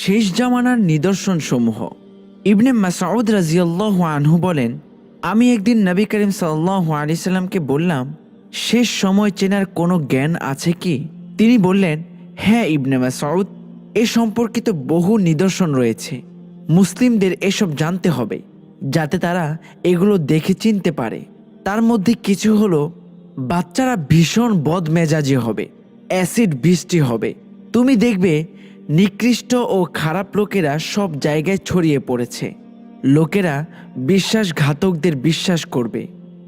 শেষ জামানার নিদর্শনসমূহ। ইবনে মাসাউদ রাজিয়াল্লাহ আনহু বলেন, আমি একদিন নবী করিম সাল্লাহ আলিয়াল্লামকে বললাম, শেষ সময় চেনার কোনো জ্ঞান আছে কি? তিনি বললেন হ্যাঁ ইবনে মাসাউদ, এ সম্পর্কিত বহু নিদর্শন রয়েছে। মুসলিমদের এসব জানতে হবে, যাতে তারা এগুলো দেখে চিনতে পারে। তার মধ্যে কিছু হলো, বাচ্চারা ভীষণ বদমেজাজি হবে, অ্যাসিড বৃষ্টি হবে। তুমি দেখবে নিকৃষ্ট ও খারাপ লোকেরা সব জায়গায় ছড়িয়ে পড়েছে। লোকেরা বিশ্বাসঘাতকদের বিশ্বাস করবে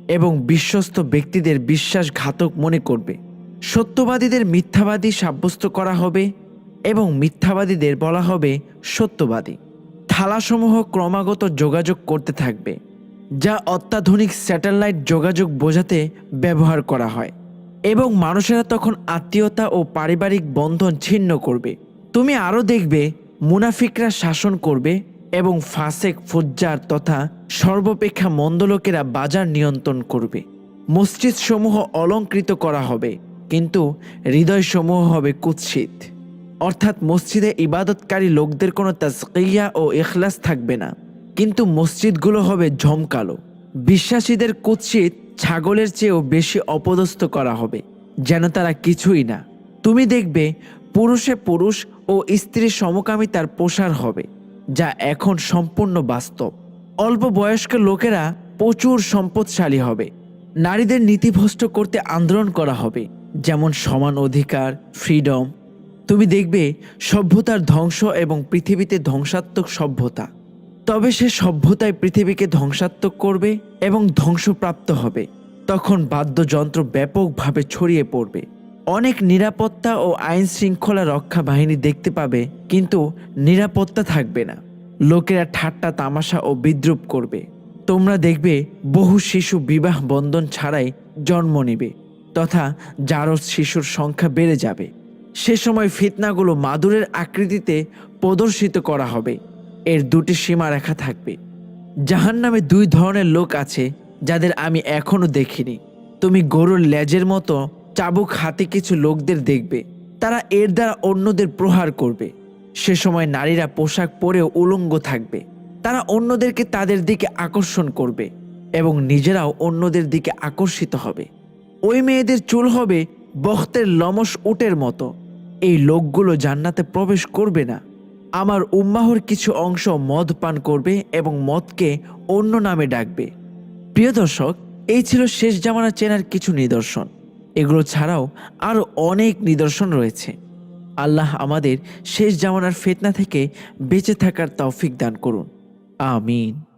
এবং বিশ্বস্ত ব্যক্তিদের বিশ্বাসঘাতক মনে করবে। সত্যবাদীদের মিথ্যাবাদী সাব্যস্ত করা হবে এবং মিথ্যাবাদীদের বলা হবে সত্যবাদী। থালাসমূহ ক্রমাগত যোগাযোগ করতে থাকবে, যা অত্যাধুনিক স্যাটেলাইট যোগাযোগ বোঝাতে ব্যবহার করা হয় এবং মানুষেরা তখন আত্মীয়তা ও পারিবারিক বন্ধন ছিন্ন করবে। তুমি আরও দেখবে, মুনাফিকরা শাসন করবে এবং ফাসেক, ফুজ্জার তথা সর্বাপেক্ষা মন্দ লোকেরা বাজার নিয়ন্ত্রণ করবে। মসজিদ সমূহ অলঙ্কৃত করা হবে, কিন্তু হৃদয়সমূহ হবে কুৎসিত। অর্থাৎ মসজিদে ইবাদতকারী লোকদের কোনো তাজকিয়া ও এখলাস থাকবে না, কিন্তু মসজিদগুলো হবে ঝমকালো। বিশ্বাসীদের কুৎসিত ছাগলের চেয়েও বেশি অপদস্থ করা হবে, যেন তারা কিছুই না। তুমি দেখবে পুরুষে পুরুষ ও স্ত্রীর সমকামিতার প্রসার হবে, যা এখন সম্পূর্ণ বাস্তব। অল্প বয়স্ক লোকেরা প্রচুর সম্পদশালী হবে। নারীদের নীতিভ্রষ্ট করতে আন্দোলন করা হবে, যেমন সমান অধিকার, ফ্রিডম। তুমি দেখবে, সভ্যতার ধ্বংস এবং পৃথিবীতে ধ্বংসাত্মক সভ্যতা। তবে সে সভ্যতায় পৃথিবীকে ধ্বংসাত্মক করবে এবং ধ্বংসপ্রাপ্ত হবে। তখন বাদ্যযন্ত্র ব্যাপকভাবে ছড়িয়ে পড়বে। অনেক নিরাপত্তা ও আইন শৃঙ্খলা রক্ষা বাহিনী দেখতে পাবে, কিন্তু নিরাপত্তা থাকবে না। লোকেরা ঠাট্টা, তামাশা ও বিদ্রুপ করবে। তোমরা দেখবে বহু শিশু বিবাহ বন্ধন ছাড়াই জন্ম নেবে, তথা জারজ শিশুর সংখ্যা বেড়ে যাবে। সে সময় ফিতনাগুলো মাদুরের আকৃতিতে প্রদর্শিত করা হবে। এর দুটি সীমারেখা থাকবে। জাহান নামে দুই ধরনের লোক আছে, যাদের আমি এখনও দেখিনি। তুমি গরুর লেজের মতো চাবুক হাতে কিছু লোকদের দেখবে। তারা এর দ্বারা অন্যদের প্রহার করবে। সে সময় নারীরা পোশাক পরেও উলঙ্গ থাকবে। তারা অন্যদেরকে তাদের দিকে আকর্ষণ করবে এবং নিজেরাও অন্যদের দিকে আকর্ষিত হবে। ওই মেয়েদের চুল হবে বখতের লমস উটের মতো। এই লোকগুলো জান্নাতে প্রবেশ করবে না। আমার উম্মাহর কিছু অংশ মদ পান করবে এবং মদকে অন্য নামে ডাকবে। প্রিয় দর্শক, এই ছিল শেষ জামানা চেনার কিছু নিদর্শন। এগুলো ছাড়াও আরও অনেক নিদর্শন রয়েছে। আল্লাহ আমাদের শেষ জামানার ফেতনা থেকে বেঁচে থাকার তৌফিক দান করুন। আমিন।